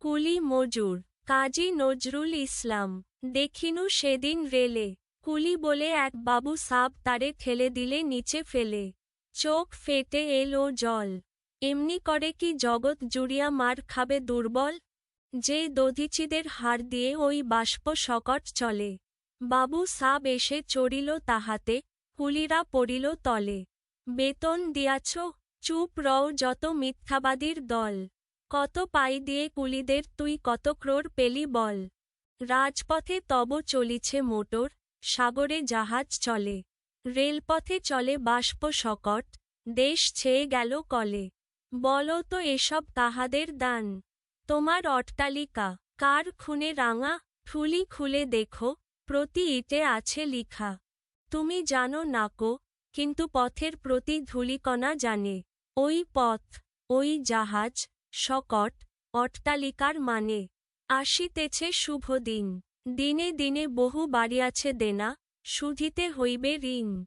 কুলি মজুর, কাজী নজরুল ইসলাম। দেখিনু সেদিন রেলে, কুলি বলে এক বাবু সাব তারে ঠেলে দিলে নিচে ফেলে। চোখ ফেটে এলো জল। এমনি করে কি জগৎ জুড়িয়া মার খাবে দুর্বল? যে দধিচিদের হার দিয়ে ওই বাষ্প শকট চলে। বাবু সাব এসে চড়িল তাহাতে, কুলিরা পড়িল তলে। বেতন দিয়াছ, চুপ রও যত মিথ্যাবাদীর দল। কত পাই দিয়ে কুলিদের তুই কত ক্রোর পেলি বল। রাজপথে তব চলিছে মোটর, সাগরে জাহাজ চলে। রেলপথে চলে বাষ্প শকট দেশ ছেয়ে গেল কলে। বলো তো এসব তাহাদের দান। তোমার অট্টালিকা, কার খুনে রাঙা, ফুলি খুলে দেখো, প্রতি ইটে আছে লিখা। তুমি জানো নাকো কিন্তু পথের প্রতি ধূলিকণা জানে। ওই পথ, ওই জাহাজ শকট, অট্টালিকার মানে। আসিতেছে শুভ দিন। দিনে দিনে বহু বাড়িয়াছে দেনা শুধিতে হইবে ঋণ।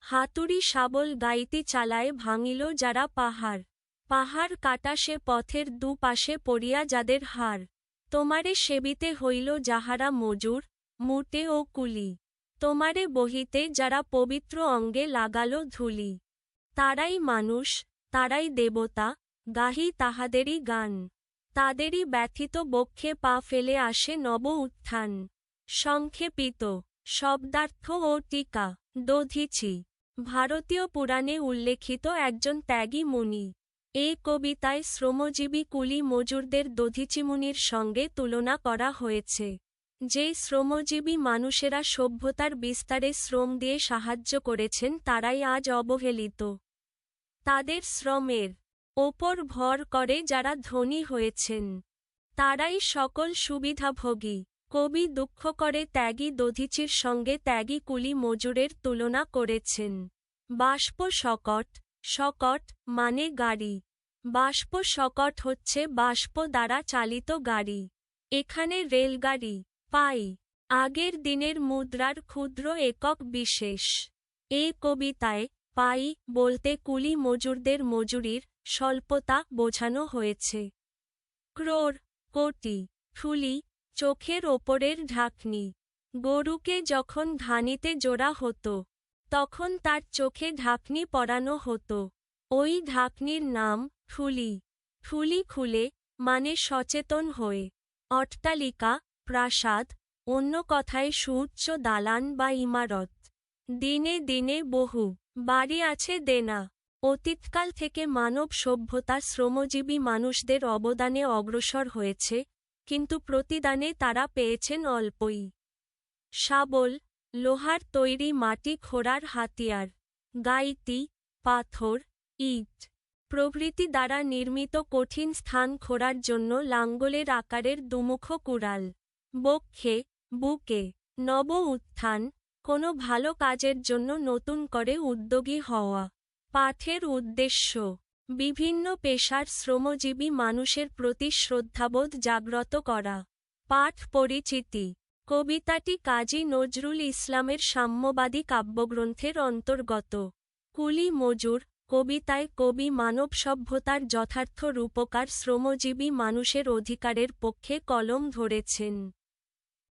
হাতুড়ি শাবল গাইতি চালায় ভাঙিল যারা পাহাড়। পাহাড় কাটা সে পথের দুপাশে পড়িয়া যাদের হার তোমারে সেবিতে হইল যাহারা মজুর, মুটে ও কুলি। তোমারে বহিতে যারা পবিত্র অঙ্গে লাগালো ধুলি। তারাই মানুষ, তারাই দেবতা গাহি তাহাদেরই গান। তাদেরই ব্যথিত বক্ষে পা ফেলে আসে নব উত্থান। সংক্ষেপিত, শব্দার্থ ও টিকা দধিছি ভারতীয় পুরাণে উল্লেখিত একজন ত্যাগী মুনি। এই কবিতায় শ্রমজীবী কুলি মজুরদের দধিচিমুনির সঙ্গে তুলনা করা হয়েছে। যেই শ্রমজীবী মানুষেরা সভ্যতার বিস্তারে শ্রম দিয়ে সাহায্য করেছেন তারাই আজ অবহেলিত। তাদের শ্রমের ওপর ভর করে যারা ধনী হয়েছেন। তারাই সকল সুবিধাভোগী। কবি দুঃখ করে ত্যাগী দধিচির সঙ্গে ত্যাগী কুলি মজুরের তুলনা করেছেন। বাষ্প শকট শকট মানে গাড়ি। বাষ্প শকট হচ্ছে বাষ্প দ্বারা চালিত গাড়ি। এখানে রেলগাড়ি, পাই, আগের দিনের মুদ্রার ক্ষুদ্র একক বিশেষ। এ কবিতায় পাই বলতে কুলি মজুরদের মজুরির স্বল্পতা বোঝানো হয়েছে। ক্রোর, কোটি, ফুলি, চোখের ওপরের ঢাকনি। গরুকে যখন ধানিতে জোড়া হতো, তখন তার চোখে ঢাকনি পরানো হতো। ওই ঢাকনির নাম ফুলি। ফুলি খুলে মানে সচেতন হয়ে। অট্টালিকা, প্রাসাদ, অন্য কথায় সুউচ্চ দালান বা ইমারত। দিনে দিনে বহু। বাড়ি আছে দেনা। অতীতকাল থেকে মানব সভ্যতা শ্রমজীবী মানুষদের অবদানে অগ্রসর হয়েছে, কিন্তু প্রতিদানে তারা পেয়েছেন অল্পই। শাবল, লোহার তৈরি মাটি খোঁড়ার হাতিয়ার, গাইতি, পাথর, ইট, প্রভৃতি দ্বারা নির্মিত কঠিন স্থান খোঁড়ার জন্য লাঙ্গলের আকারের দুমুখ কুড়াল। বক্ষে, বুকে, নব উত্থান, কোনো ভালো কাজের জন্য নতুন করে উদ্যোগী হওয়া। পাঠের উদ্দেশ্য। বিভিন্ন পেশার শ্রমজীবী মানুষের প্রতি শ্রদ্ধাবোধ জাগ্রত করা। পাঠ পরিচিতি। কবিতাটি কাজী নজরুল ইসলামের সাম্যবাদী কাব্যগ্রন্থের অন্তর্গত। কুলি মজুর কবিতায় কবি মানব সভ্যতার যথার্থ রূপকার শ্রমজীবী মানুষের অধিকারের পক্ষে কলম ধরেছেন।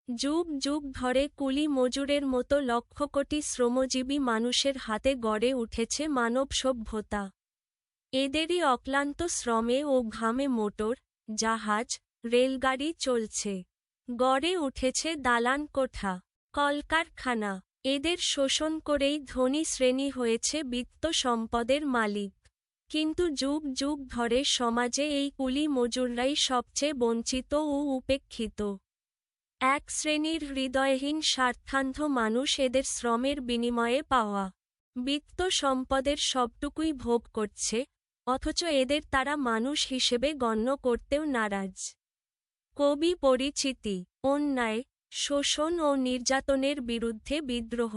যুগ যুগ ধরে কুলি মজুরের মতো লক্ষ কোটি শ্রমজীবী মানুষের হাতে গড়ে উঠেছে মানব সভ্যতা। এদেরই অক্লান্ত শ্রমে ও ঘামে মোটর, জাহাজ, রেলগাড়ি চলছে। গড়ে উঠেছে দালান কোঠা, কলকারখানা। এদের শোষণ করেই ধনী শ্রেণি হয়েছে বিত্ত সম্পদের মালিক। কিন্তু যুগ যুগ ধরে সমাজে এই কুলি মজুররাই সবচেয়ে বঞ্চিত ও উপেক্ষিত। এক শ্রেণির হৃদয়হীন স্বার্থান্ধ মানুষ এদের শ্রমের বিনিময়ে পাওয়া বিত্ত সম্পদের সবটুকুই ভোগ করছে, অথচ এদের তারা মানুষ হিসেবে গণ্য করতেও নারাজ। কবি পরিচিতি, অন্যায়, শোষণ ও নির্যাতনের বিরুদ্ধে বিদ্রোহ।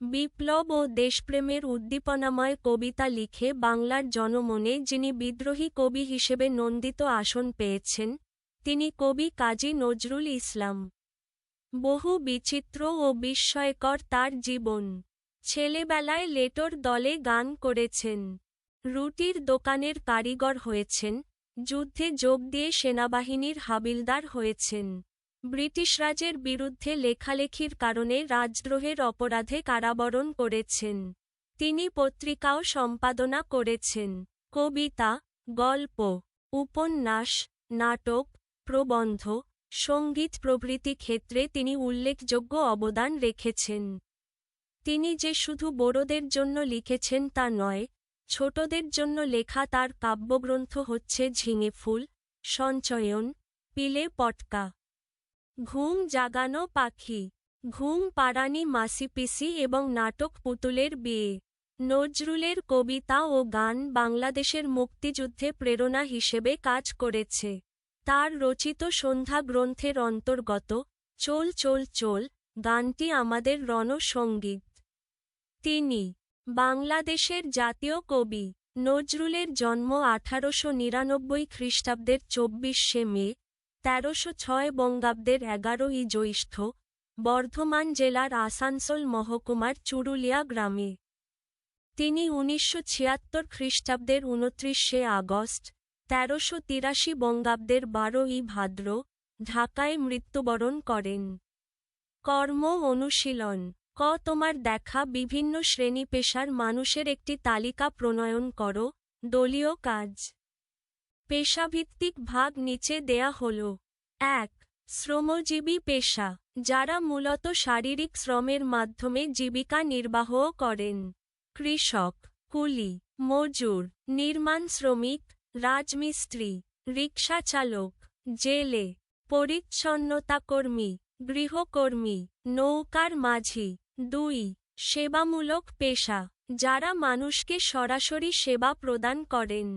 বিপ্লব ও দেশপ্রেমের উদ্দীপনাময় কবিতা লিখে বাংলার জনমনে যিনি বিদ্রোহী কবি হিসেবে নন্দিত আসন পেয়েছেন তিনি কবি কাজী নজরুল ইসলাম। বহু বিচিত্র ও বিস্ময়কর তার জীবন। ছেলেবেলায় লেটোর দলে গান করেছেন। রুটির দোকানের কারিগর হয়েছেন। যুদ্ধে যোগ দিয়ে সেনাবাহিনীর হাবিলদার হয়েছেন। ব্রিটিশ রাজের বিরুদ্ধে লেখালেখির কারণে রাজদ্রোহের অপরাধে কারাবরণ করেছেন। তিনি পত্রিকাও সম্পাদনা করেছেন। কবিতা, গল্প, উপন্যাস, নাটক প্রবন্ধ, সংগীত প্রভৃতি ক্ষেত্রে তিনি উল্লেখযোগ্য অবদান রেখেছেন। তিনি যে শুধু বড়দের জন্য লিখেছেন তা নয়, ছোটদের জন্য লেখা তার কাব্যগ্রন্থ হচ্ছে ঝিঙে ফুল, সঞ্চয়ন, পিলে পটকা। ঘুম জাগানো পাখি, ঘুম পাড়ানি মাসিপিসি এবং নাটক পুতুলের বিয়ে, নজরুলের কবিতা ও গান বাংলাদেশের মুক্তিযুদ্ধে প্রেরণা হিসেবে কাজ করেছে। তার রচিত সন্ধ্যা গ্রন্থের অন্তর্গত চোল চোল চোল, গানটি আমাদের রণসঙ্গীত। তিনি বাংলাদেশের জাতীয় কবি নজরুলের জন্ম আঠারোশো নিরানব্বই খ্রিস্টাব্দের চব্বিশে মে, তেরোশো ছয় বঙ্গাব্দের এগারোই জ্যৈষ্ঠ, বর্ধমান জেলার আসানসোল মহকুমার চুরুলিয়া গ্রামে। তিনি উনিশশো ছিয়াত্তর খ্রিস্টাব্দের উনত্রিশে আগস্ট তেরোশো তিরাশি বঙ্গাব্দের বারোই ভাদ্র, ঢাকায় মৃত্যুবরণ করেন। কর্ম অনুশীলন। ক, তোমার দেখা বিভিন্ন শ্রেণি পেশার মানুষের একটি তালিকা প্রণয়ন করো, দলীয় কাজ। পেশাভিত্তিক ভাগ নিচে দেয়া হল। এক, শ্রমজীবী পেশা, যারা মূলত শারীরিক শ্রমের মাধ্যমে জীবিকা নির্বাহ করেন। কৃষক, কুলি, মজুর, নির্মাণ শ্রমিক রাজমিস্ত্রি রিক্সা চালক, জেলে পরিচ্ছন্নতাকর্মী গৃহকর্মী, নৌকার মাঝি, দুই, সেবামূলক পেশা, যারা মানুষকে সরাসরি সেবা প্রদান করেন।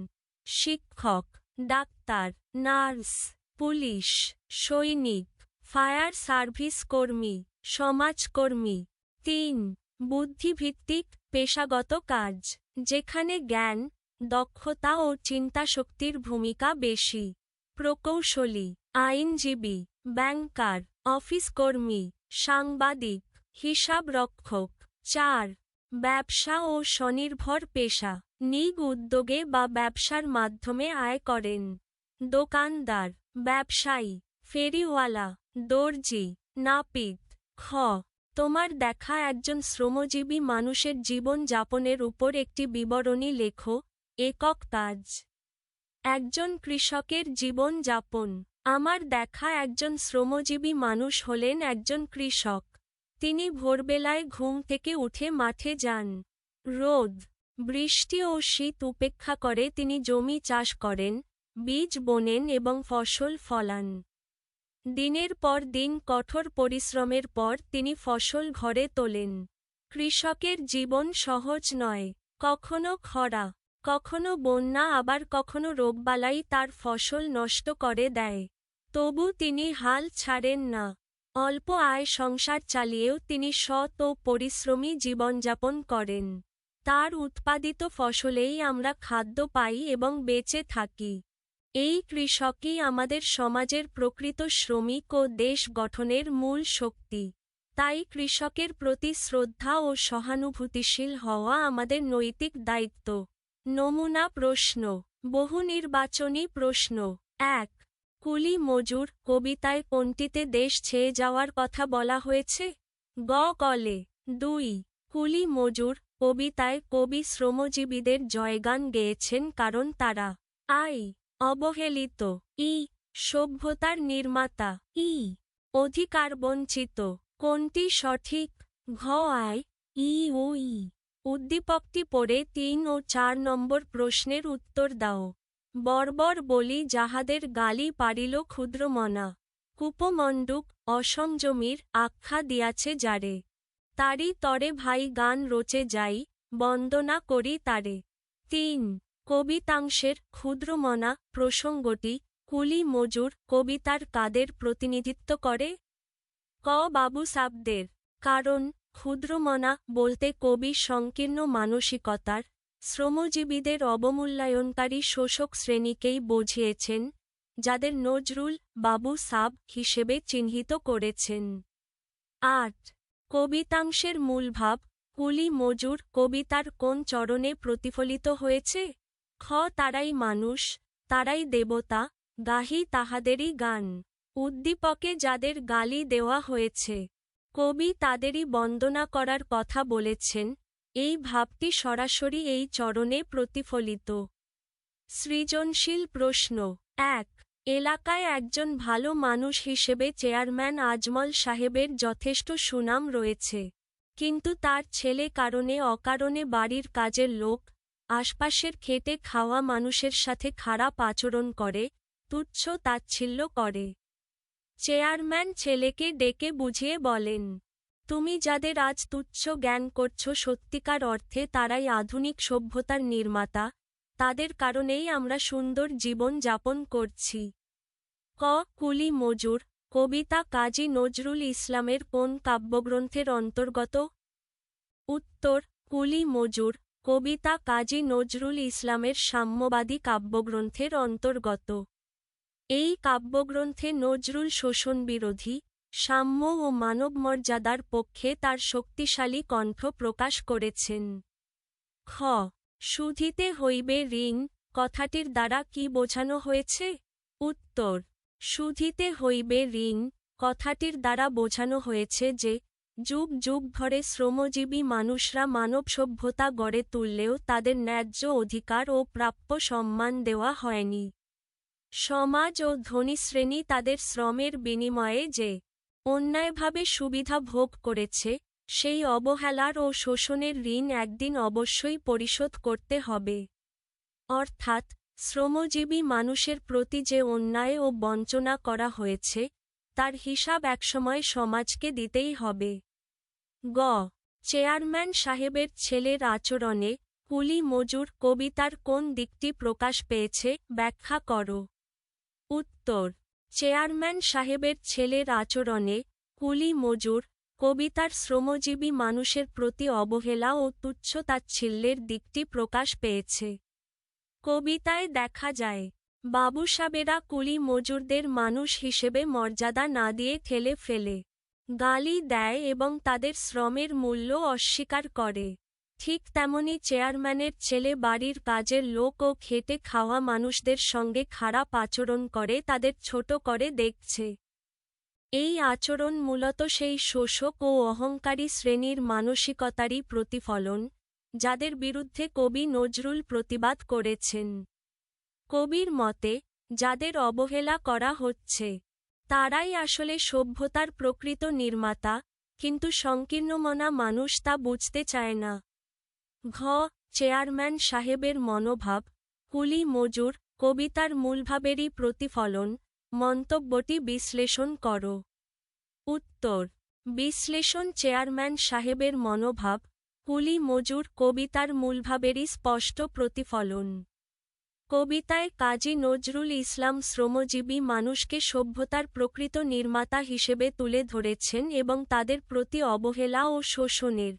শিক্ষক, ডাক্তার, নার্স, পুলিশ, সৈনিক, ফায়ার সার্ভিস কর্মী, সমাজকর্মী। তিন, বুদ্ধিভিত্তিক পেশাগত কাজ, যেখানে জ্ঞান দক্ষতা ও চিন্তাশক্তির ভূমিকা বেশি। প্রকৌশলী, আইনজীবী, ব্যাংকার, অফিস কর্মী, সাংবাদিক, হিসাব রক্ষক। চার, ব্যবসা ও স্বনির্ভর পেশা। নিগ উদ্যোগে বা ব্যবসার মাধ্যমে আয় করেন। দোকানদার, ব্যবসায়ী, ফেরিওয়ালা, দর্জি, নাপিত। খ, তোমার দেখা একজন শ্রমজীবী মানুষের জীবন যাপনের উপর একটি বিবরণী লেখো। একক কাজ একজন কৃষকের জীবন যাপন। আমার দেখা একজন শ্রমজীবী মানুষ হলেন একজন কৃষক। তিনি ভোরবেলায় ঘুম থেকে উঠে মাঠে যান। রোদ, বৃষ্টি ও শীত উপেক্ষা করে তিনি জমি চাষ করেন, বীজ বোনেন এবং ফসল ফলান। দিনের পর দিন কঠোর পরিশ্রমের পর তিনি ফসল ঘরে তোলেন। কৃষকের জীবন সহজ নয়, কখনো খরা। কখনো বন্যা আবার কখনো রোগবালাই তার ফসল নষ্ট করে দেয়। তবু তিনি হাল ছাড়েন না। অল্প আয় সংসার চালিয়েও তিনি সৎ ও পরিশ্রমী জীবনযাপন করেন। তার উৎপাদিত ফসলেই আমরা খাদ্য পাই এবং বেঁচে থাকি। এই কৃষকই আমাদের সমাজের প্রকৃত শ্রমিক ও দেশ গঠনের মূল শক্তি। তাই কৃষকের প্রতি শ্রদ্ধা ও সহানুভূতিশীল হওয়া আমাদের নৈতিক দায়িত্ব। নমুনা প্রশ্ন। বহু নির্বাচনী প্রশ্ন। এক, কুলি মজুর কবিতায় কোনটিতে দেশ ছেয়ে যাওয়ার কথা বলা হয়েছে? গ, কলে। দুই, কুলি মজুর কবিতায় কবি শ্রমজীবীদের জয়গান গেয়েছেন কারণ তারা। আই, অবহেলিত। ই, সভ্যতার নির্মাতা। ই, অধিকার বঞ্চিত। কোনটি সঠিক? ঘ আয় ই ও ই। উদ্দীপকটি পড়ে তিন ও চার নম্বর প্রশ্নের উত্তর দাও। বর্বর বলি যাহাদের গালি পারিল ক্ষুদ্রমনা কুপমণ্ডুক অসংযমীর আখ্যা দিয়াছে যারে। তারি তরে ভাই গান রচে যাই, বন্দনা করি তারে। তিন, কবিতাংশের ক্ষুদ্রমনা প্রসঙ্গটি কুলি মজুর কবিতার কাদের প্রতিনিধিত্ব করে? ক বাবু সাবদের, কারণ ক্ষুদ্রমনা বলতে কবি সংকীর্ণ মানসিকতার, শ্রমজীবীদের অবমূল্যায়নকারী শোষক শ্রেণীকেই বুঝিয়েছেন, যাদের নজরুল বাবু সাব হিসেবে চিহ্নিত করেছেন। আট, কবিতাংশের মূলভাব, কুলি মজুর কবিতার কোন চরণে প্রতিফলিত হয়েছে? খ, তারাই মানুষ, তারাই দেবতা, গাহি তাহাদেরই গান। উদ্দীপকে যাদের গালি দেওয়া হয়েছে। কবি তাদেরই বন্দনা করার কথা বলেছেন, এই ভাবটি সরাসরি এই চরণে প্রতিফলিত। সৃজনশীল প্রশ্ন, এক, এলাকায় একজন ভালো মানুষ হিসেবে চেয়ারম্যান আজমল সাহেবের যথেষ্ট সুনাম রয়েছে, কিন্তু তার ছেলে কারণে অকারণে বাড়ির কাজের লোক, আশপাশের খেটে খাওয়া মানুষের সাথে খারাপ আচরণ করে, তুচ্ছ তাচ্ছিল্য করে। চেয়ারম্যান ছেলেকে ডেকে বুঝিয়ে বলেন, তুমি যাদের আজ তুচ্ছ জ্ঞান করছ সত্যিকার অর্থে তারাই আধুনিক সভ্যতার নির্মাতা, তাদের কারণেই আমরা সুন্দর জীবন যাপন করছি। ক. কুলি মজুর, কবিতা কাজী নজরুল ইসলামের কোন কাব্যগ্রন্থের অন্তর্গত? উত্তর, কুলি মজুর, কবিতা কাজী নজরুল ইসলামের সাম্যবাদী কাব্যগ্রন্থের অন্তর্গত। এই কাব্যগ্রন্থে নজরুল শোষণ বিরোধী সাম্য ও মানবমর্যাদার পক্ষে তার শক্তিশালী কণ্ঠ প্রকাশ করেছেন। খ, সুধিতে হইবে ঋণ, কথাটির দ্বারা কি বোঝানো হয়েছে? উত্তর, সুধিতে হইবে ঋণ, কথাটির দ্বারা বোঝানো হয়েছে যে, যুগ যুগ ধরে শ্রমজীবী মানুষরা মানব সভ্যতা গড়ে তুললেও তাদের ন্যায্য অধিকার ও প্রাপ্য সম্মান দেওয়া হয়নি। সমাজ ও ধনী শ্রেণি তাদের শ্রমের বিনিময়ে যে অন্যায়ভাবে সুবিধা ভোগ করেছে, সেই অবহেলার ও শোষণের ঋণ একদিন অবশ্যই পরিশোধ করতে হবে। অর্থাৎ, শ্রমজীবী মানুষের প্রতি যে অন্যায় ও বঞ্চনা করা হয়েছে, তার হিসাব একসময় সমাজকে দিতেই হবে। গ চেয়ারম্যান সাহেবের ছেলের আচরণে কুলি মজুর কবিতার কোন দিকটি প্রকাশ পেয়েছে, ব্যাখ্যা করো। উত্তর, চেয়ারম্যান সাহেবের ছেলের আচরণে কুলি মজুর, কবিতার শ্রমজীবী মানুষের প্রতি অবহেলা ও তুচ্ছতাচ্ছিল্যের দিকটি প্রকাশ পেয়েছে। কবিতায় দেখা যায়, বাবু বাবুসাবেরা কুলি মজুরদের মানুষ হিসেবে মর্যাদা না দিয়ে ঠেলে ফেলে, গালি দেয় এবং তাদের শ্রমের মূল্য অস্বীকার করে। ঠিক তেমনি চেয়ারম্যানের ছেলে বাড়ির কাজের লোক ও খেটে খাওয়া মানুষদের সঙ্গে খারাপ আচরণ করে, তাদের ছোট করে দেখছে। এই আচরণ মূলত সেই শোষক ও অহংকারী শ্রেণির মানসিকতারই প্রতিফলন, যাদের বিরুদ্ধে কবি নজরুল প্রতিবাদ করেছেন। কবির মতে, যাদের অবহেলা করা হচ্ছে, তারাই আসলে সভ্যতার প্রকৃত নির্মাতা, কিন্তু সংকীর্ণমনা মানুষ তা বুঝতে চায় না। ঘ. চেয়ারম্যান সাহেবের মনোভাব। কুলি মজুর, কবিতার মূলভাবেরই প্রতিফলন। মন্তব্যটি বিশ্লেষণ কর। উত্তর। বিশ্লেষণ চেয়ারম্যান সাহেবের মনোভাব। কুলি মজুর, কবিতার মূলভাবেরই স্পষ্ট প্রতিফলন। কবিতায় কাজী নজরুল ইসলাম শ্রমজীবী মানুষকে সভ্যতার প্রকৃত নির্মাতা হিসেবে তুলে ধরেছেন এবং তাদের প্রতি অবহেলা ও শোষণের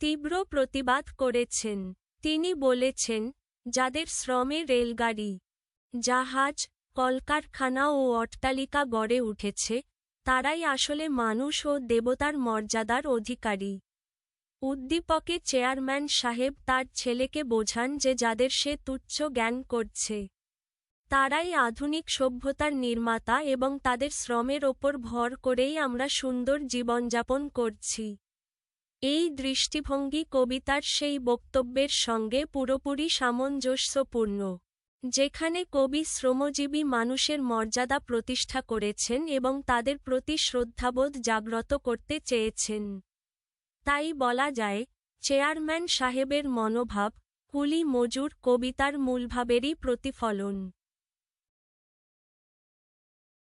তীব্র প্রতিবাদ করেছেন। তিনি বলেছেন, যাদের শ্রমে রেলগাড়ি, জাহাজ, কলকারখানা ও অট্টালিকা গড়ে উঠেছে, তারাই আসলে মানুষ ও দেবতার মর্যাদার অধিকারী। উদ্দীপকে চেয়ারম্যান সাহেব তার ছেলেকে বোঝান যে যাদের সে তুচ্ছ জ্ঞান করছে, তারাই আধুনিক সভ্যতার নির্মাতা এবং তাদের শ্রমের ওপর ভর করেই আমরা সুন্দর জীবনযাপন করছি। এই দৃষ্টিভঙ্গি কবিতার সেই বক্তব্যের সঙ্গে পুরোপুরি সামঞ্জস্যপূর্ণ, যেখানে কবি শ্রমজীবী মানুষের মর্যাদা প্রতিষ্ঠা করেছেন এবং তাদের প্রতি শ্রদ্ধাবোধ জাগ্রত করতে চেয়েছেন। তাই বলা যায়, চেয়ারম্যান সাহেবের মনোভাব, কুলি মজুর কবিতার মূলভাবেরই প্রতিফলন।